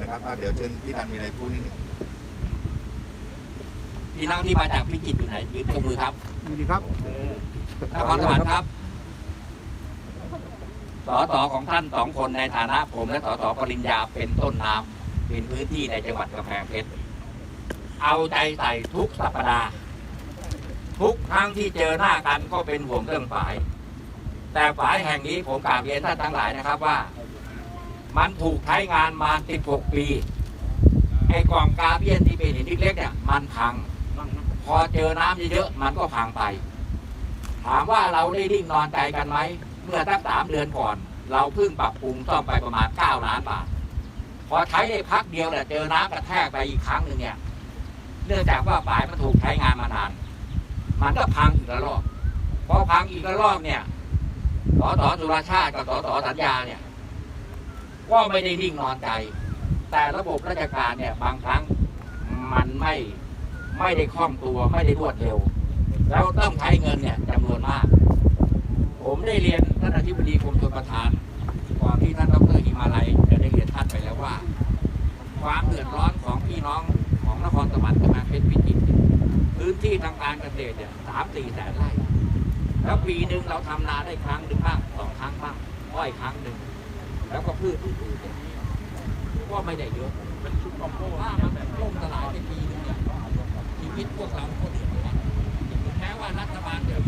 นะครับอะเดี๋ยวเชิญพี่นันมีอะไรพูดนิดหนึ่งพี่น้องที่มาจากพิจิตรอยู่ไหนยืนยกมือครับสวัสดีครับนครสวรรค์ครับสอสอของท่านสองคนในฐานะผมและสอสอปริญญาเป็นต้นน้ำเป็นพื้นที่ในจังหวัดกำแพงเพชรเอาใจใส่ทุกสัปดาห์ทุกครั้งที่เจอหน้ากันก็เป็นห่วงเรื่องฝาย แต่ฝายแห่งนี้ผมกราบเรียนท่านทั้งหลายนะครับว่า มันถูกใช้งานมา 16 ปี ไอ้กล่องกาเบียนที่เป็นหินเล็กๆเนี่ย มันพัง พอเจอน้ำเยอะๆ มันก็พังไป ถามว่าเราได้ริ่งนอนใจกันไหม เมื่อสักสามเดือนก่อน เราเพิ่งปรับปรุงซ่อมไปประมาณ 9 ล้านบาท พอใช้ได้พักเดียวเนี่ยเจอน้ำกระแทกไปอีกครั้งหนึ่งเนี่ย เนื่องจากว่าฝายมันถูกใช้งานมานาน มันก็พังอีกระลอก พอพังอีกระลอกเนี่ยสสสุรชาติกับสสสัญญาเนี่ย ก็ไม่ได้นิ่งนอนใจ แต่ระบบราชการเนี่ยบางครั้งมันไม่ไม่ได้คล่องตัวไม่ได้รวดเร็ว แล้วต้องใช้เงินเนี่ยจำนวนมาก ผมได้เรียนท่านอธิบดีกรมชลประทานก่อนที่ท่านดรอิมาลัยจะได้เรียนท่านไปแล้วว่า ความเดือดร้อนของพี่น้องของนครสวรรค์กำแพงเพชรพิจิตรพื้นที่ทางการเกษตรเนี่ยสามสี่แสนไร่แล้วปีหนึ่งเราทำนาได้ครั้งหนึ่งบ้างสองครั้งบ้างอ้อยครั้งหนึ่ง แล้วก็พืชอื่นๆอย่างนี้ก็ไม่ได้เยอะเป็นชุดคอมโบว่ามันแบบล่มสลายไปปีนึงเนี่ยชีวิตพวกเราก็เดือดร้อนแม้ว่ารัฐบาลจะมีมาตรการทางการรายไ